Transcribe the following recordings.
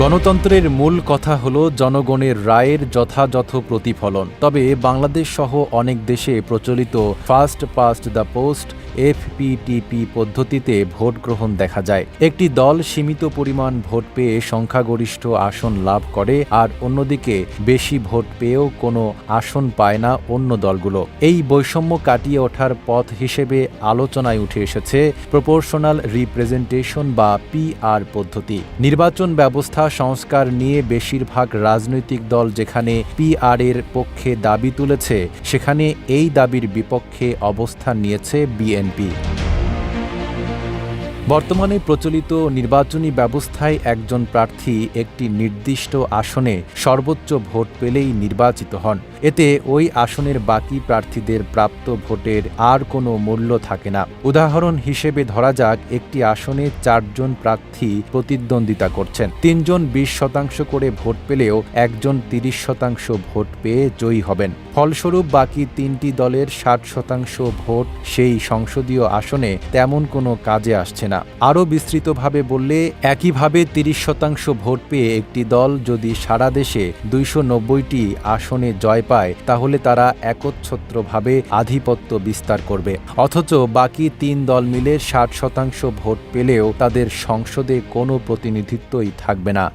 গণতন্ত্রের মূল কথা হল জনগণের রায়ের যথাযথ প্রতিফলন। তবে বাংলাদেশ সহ অনেক দেশে প্রচলিত first past the post FPTP পদ্ধতিতে ভোট গ্রহণ দেখা যায়। একটি দল সীমিত পরিমাণ ভোট পেয়ে সংখ্যাগরিষ্ঠ আসন লাভ করে আর অন্যদিকে বেশি ভোট পেয়েও কোনো আসন পায় না অন্য দলগুলো। এই বৈষম্য কাটিয়ে ওঠার পথ হিসেবে আলোচনায় উঠে এসেছে প্রপোর্শনাল রিপ্রেজেন্টেশন বা পিআর পদ্ধতি। নির্বাচন ব্যবস্থা সংস্কার নিয়ে বেশিরভাগ রাজনৈতিক দল যেখানে পিআর এর পক্ষে দাবি তুলেছে, সেখানে এই দাবির বিপক্ষে অবস্থান নিয়েছে বিএনপি। বর্তমানে প্রচলিত নির্বাচনী ব্যবস্থায় একজন প্রার্থী একটি নির্দিষ্ট আসনে সর্বোচ্চ ভোট পেলেই নির্বাচিত হন। এতে ওই আসনের বাকি প্রার্থীদের প্রাপ্ত ভোটের আর কোনো মূল্য থাকে না। উদাহরণ হিসেবে ধরা যাক, একটি আসনে চারজন প্রার্থী প্রতিদ্বন্দ্বিতা করছেন। তিনজন বিশ শতাংশ করে ভোট পেলেও একজন তিরিশ শতাংশ ভোট পেয়ে জয়ী হবেন। ফলস্বরূপ বাকি তিনটি দলের ষাট শতাংশ ভোট সেই সংসদীয় আসনে তেমন কোনো কাজে আসছে না। আরও বিস্তৃতভাবে বললে, একইভাবে তিরিশ শতাংশ ভোট পেয়ে একটি দল যদি সারা দেশে দুইশো নব্বইটি আসনে জয় পায় তাহলে তারা একচ্ছত্রভাবে আধিপত্য বিস্তার করবে। অথচ বাকি তিন দল মিলে ষাট শতাংশ ভোট পেলেও তাদের সংসদে কোনো প্রতিনিধিত্বই থাকবে না।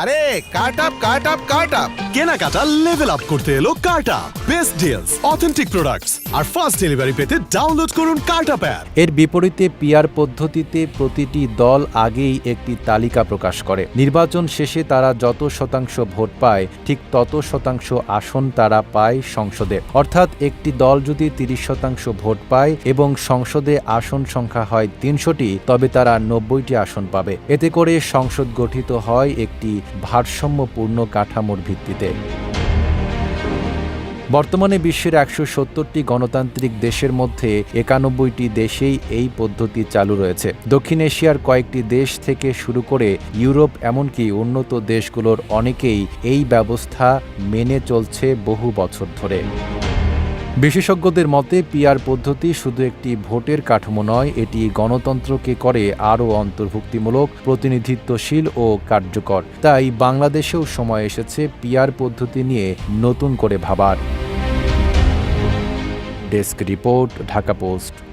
আরে cut up cut up cut up. কেনাকাটা লেভেল আপ করতে এলো Karta best deals authentic products আর ফাস্ট ডেলিভারি পেতে ডাউনলোড করুন কার্টা অ্যাপ এর বিপরীতে পিয়ার পদ্ধতিতে প্রতিটি দল আগেই একটি তালিকা প্রকাশ করে। নির্বাচন শেষে তারা যত শতাংশ ভোট পায়, ঠিক তত শতাংশ আসন তারা পায় সংসদে। অর্থাৎ একটি দল যদি তিরিশ শতাংশ ভোট পায় এবং সংসদে আসন সংখ্যা হয় তিনশোটি, তবে তারা নব্বইটি আসন পাবে। এতে করে সংসদ গঠিত হয় একটি ভারসাম্যপূর্ণ কাঠামোর ভিত্তিতে। বর্তমানে বিশ্বের একশো সত্তরটি গণতান্ত্রিক দেশের মধ্যে একানব্বইটি দেশেই এই পদ্ধতি চালু রয়েছে। দক্ষিণ এশিয়ার কয়েকটি দেশ থেকে শুরু করে ইউরোপ, এমনকি উন্নত দেশগুলোর অনেকেই এই ব্যবস্থা মেনে চলছে বহু বছর ধরে। বিশেষজ্ঞদের মতে পিয়ার পদ্ধতি শুধু একটি ভোটের কাঠামো নয়, এটি গণতন্ত্রকে করে আরও অন্তর্ভুক্তিমূলক, প্রতিনিধিত্বশীল ও কার্যকর। তাই বাংলাদেশেও সময় এসেছে পিয়ার পদ্ধতি নিয়ে নতুন করে ভাবার। Desk report, Dhaka post.